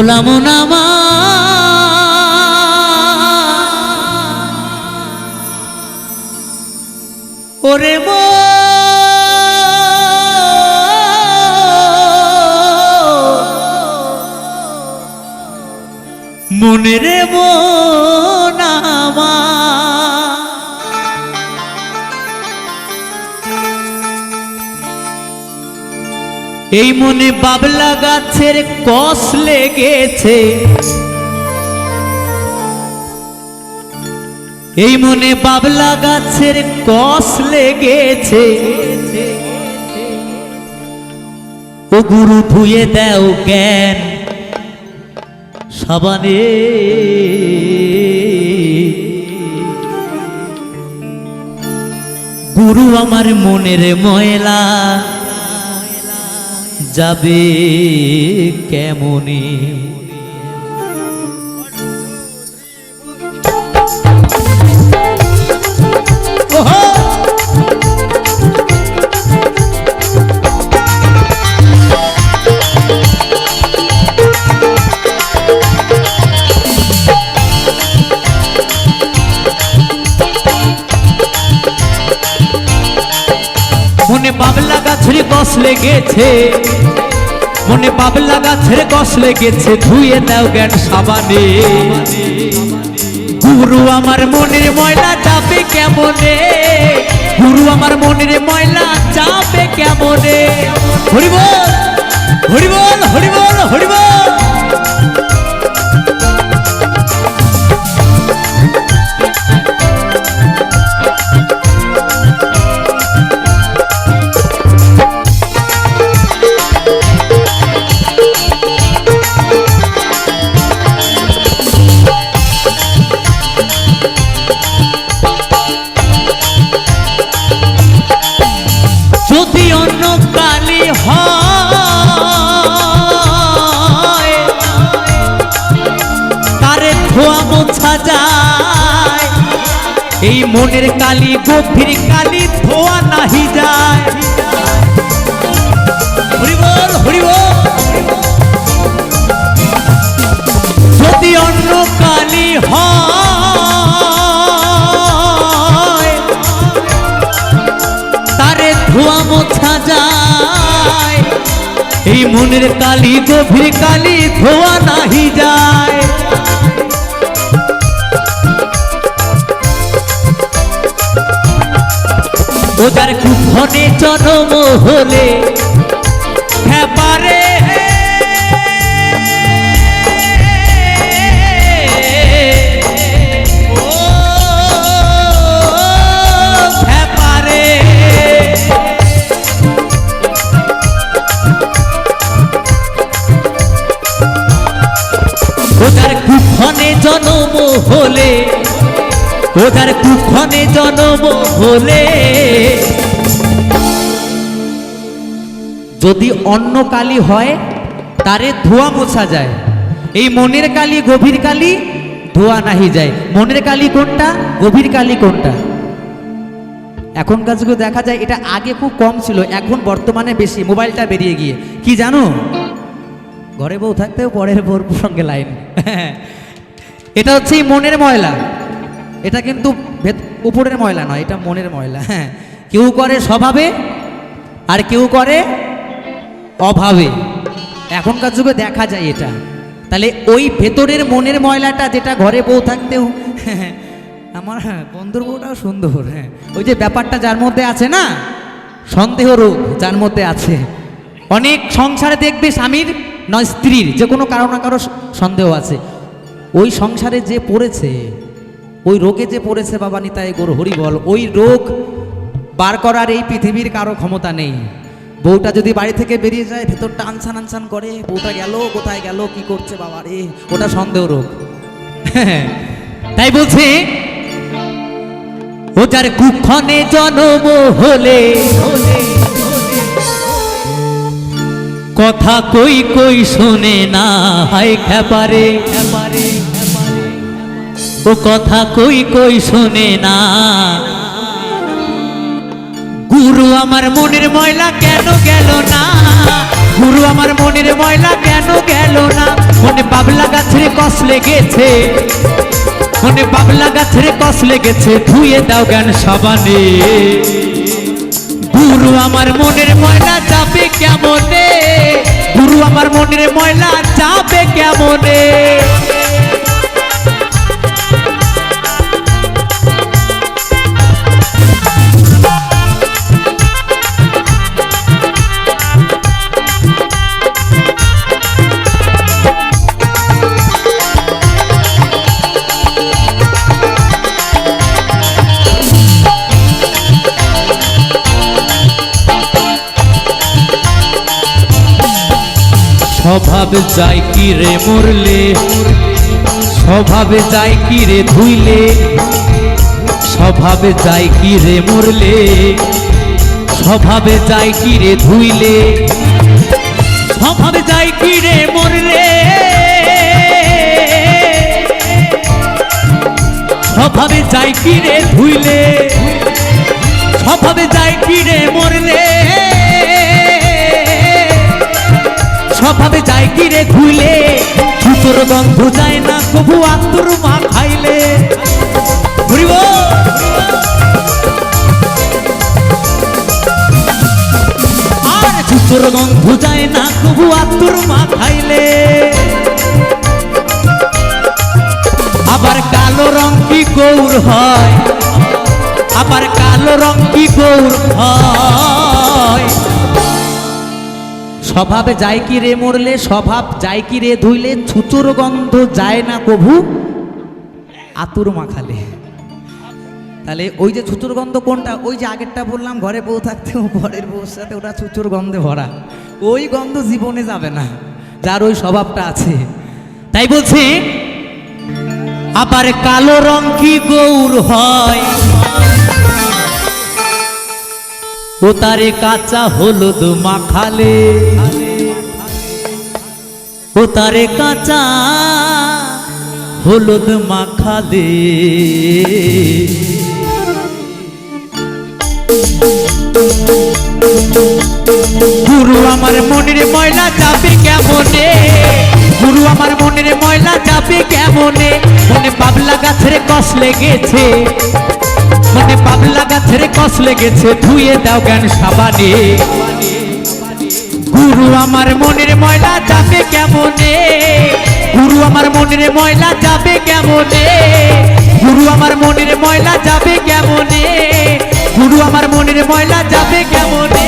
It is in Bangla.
গোলাম নামা। ওরে মো। মনে রে নামা এই মনে বাবলা গাছের কষ লেগেছে। এই মনে বাবলা গাছের কষ লেগেছে। ও গুরু ধুয়ে দেও জ্ঞান সাবানে। গুরু আমার মনের ময়লা যাবে কেমনে ওহো! বাবলা গাছের গছ লেগেছে। মনে বাবলা গাছের গছ লেগেছে, ধুয়ে দাও জ্ঞান সাবানে। গুরু আমার মনের ময়লা চাপে কেমনে? গুরু আমার মনের ময়লা চাপে কেমনে? হরিবল হরিবল হরিবল মোছা এই মনের কালি, গভীর কালি ধোয়া নাহি যায়। যদি অন্য কালি হয় মোছা যায়। এই মনের কালি, গভীর কালি ধোয়া নাহি যায়। ও যার কুফনে জন্ম হলে। হ্যাঁ পারে। হ্যাঁ ওদার হলে। ওদার কুক্ষণে জনম হলে। যদি অন্য কালি হয়, তারে ধোয়া মোছা যায়। এই মনের কালি, গভীর কালি, ধোয়া নাহি যায়। মনের কালি কোনটা? গভীর কালি কোনটা? এখনকার যুগে দেখা যায়, এটা আগে খুব কম ছিল, এখন বর্তমানে বেশি, মোবাইলটা বেরিয়ে গিয়ে। কি জানো? ঘরে বউ থাকতেও পরের বউর সঙ্গে লাইন। এটা হচ্ছে মনের ময়লা। এটা কিন্তু উপরের ময়লা নয় এটা মনের ময়লা হ্যাঁ। কেউ করে স্বভাবে আর কেউ করে অভাবে। এখনকার যুগে দেখা যায় এটা। তাহলে ওই ভেতরের মনের ময়লাটা যেটা ঘরে বউ থাকতেও আমার হ্যাঁ, বন্ধুর বউটাও সুন্দর হ্যাঁ। ওই যে ব্যাপারটা যার মধ্যে আছে না সন্দেহ রোগ যার মধ্যে আছে। অনেক সংসারে দেখবে স্বামীর নয় স্ত্রীর যে কোনো কারও না কারও সন্দেহ আছে। ওই সংসারে যে পড়েছে ওই রোগে যে পড়েছে বাবা নিতাই গোর হরি বল ওই রোগ বার করার এই পৃথিবীর কারও ক্ষমতা নেই। বউটা যদি বাড়ি থেকে বেরিয়ে যায় ভেতরটা আনসান আনসান করে, বউটা গেল, কোথায় গেল, কি করছে বাবা রে? ওটা সন্দেহ রোগ। তাই বলছে, ও যার কুক্ষণে জনম হলে, কথা কই কই শোনে না, হায় খেপারে ও কথা কই কই শোনে না। গুরু আমার মনের ময়লা কেন গেল না? গুরু আমার মনের ময়লা কেন গেল না? মনে লেগেছে। মনে বাবলা গাছের কস লেগেছে, ধুয়ে দাও জ্ঞান সাবানে। গুরু আমার মনের ময়লা যাবে কেমনে? গুরু আমার মনের ময়লা যাবে কেমনে? স্বভাবে যায় কি রে মরলে? স্বভাবে যায় কি রে ধুইলে? স্বভাবে যায় কি রে মরলে? স্বভাবে যায় কি রে ধুইলে? স্বভাবে যায় কি রে মরলে? স্বভাবে যায় কি রে ধুইলে? স্বভাবে যায় কি রে মরলে? যায় কি রে ধুইলে ছুতোর গন্ধ যায় না কবু আত্মর মা খাইলে আর ছুতোর গন্ধ যায় না কবু আত্মর মা খাইলে আবার কালো রং কি গৌর হয়? আবার কালো রং কি গৌর হয়? স্বভাবে যায় কি রে মরলে, স্বভাব যায় কি রে ধুইলে, ছুচুর গন্ধ যায় না কভু? আতুর মাখালে। তাহলে ওই যে ছুচুর গন্ধ কোনটা? ওই যে আগেরটা বললাম, ঘরে বউ থাকতে ও ঘরের বউর সাথে ওটা ছুচুর গন্ধে ভরা। ওই গন্ধ জীবনে যাবে না, যার ওই স্বভাবটা আছে। তাই বলছি, আবার কালো রং কি গৌর হয়? ও তারে কাঁচা হলুদ মাখালে। ও তারে কাঁচা হলুদ মাখালে। গুরু আমার মনের ময়লা যাবে কেমনে? গুরু আমার মনের ময়লা যাবে কেমনে? মনে পাবলা গাছের কস লেগেছে। মনে পাবলা গাছের কস লেগেছে, ধুয়ে দাও জ্ঞান সাবানে। গুরু আমার মনের ময়লা যাবে কেমনে? গুরু আমার মনের ময়লা যাবে কেমনে? গুরু আমার মনের ময়লা যাবে কেমনে? গুরু আমার মনের ময়লা যাবে কেমনে?